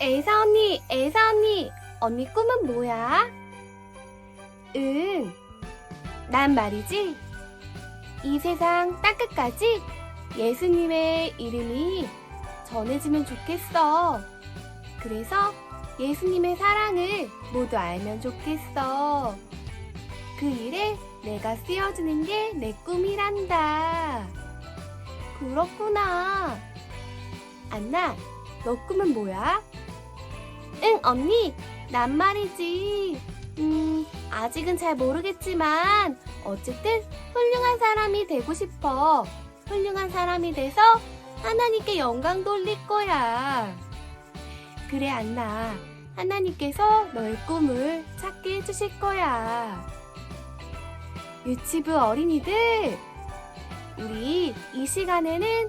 엘사 언니, 엘사 언니, 언니 꿈은 뭐야? 응, 난 말이지. 이 세상 땅 끝까지 예수님의 이름이 전해지면 좋겠어. 그래서 예수님의 사랑을 모두 알면 좋겠어. 그 일에 내가 쓰여주는 게 내 꿈이란다. 그렇구나. 안나, 너 꿈은 뭐야? 응, 언니. 난 말이지. 음, 아직은 잘 모르겠지만, 어쨌든 훌륭한 사람이 되고 싶어. 훌륭한 사람이 돼서 하나님께 영광 돌릴 거야. 그래, 안나. 하나님께서 너의 꿈을 찾게 해주실 거야. 유치부 어린이들, 우리 이 시간에는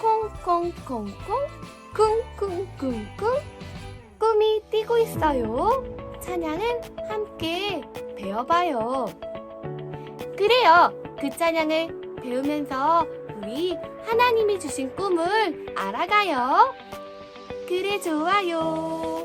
콩콩콩콩, 쿵쿵쿵쿵, 꿈이 뛰고 있어요. 찬양을 함께 배워봐요. 그래요. 그 찬양을 배우면서 우리 하나님이 주신 꿈을 알아가요. 그래, 좋아요.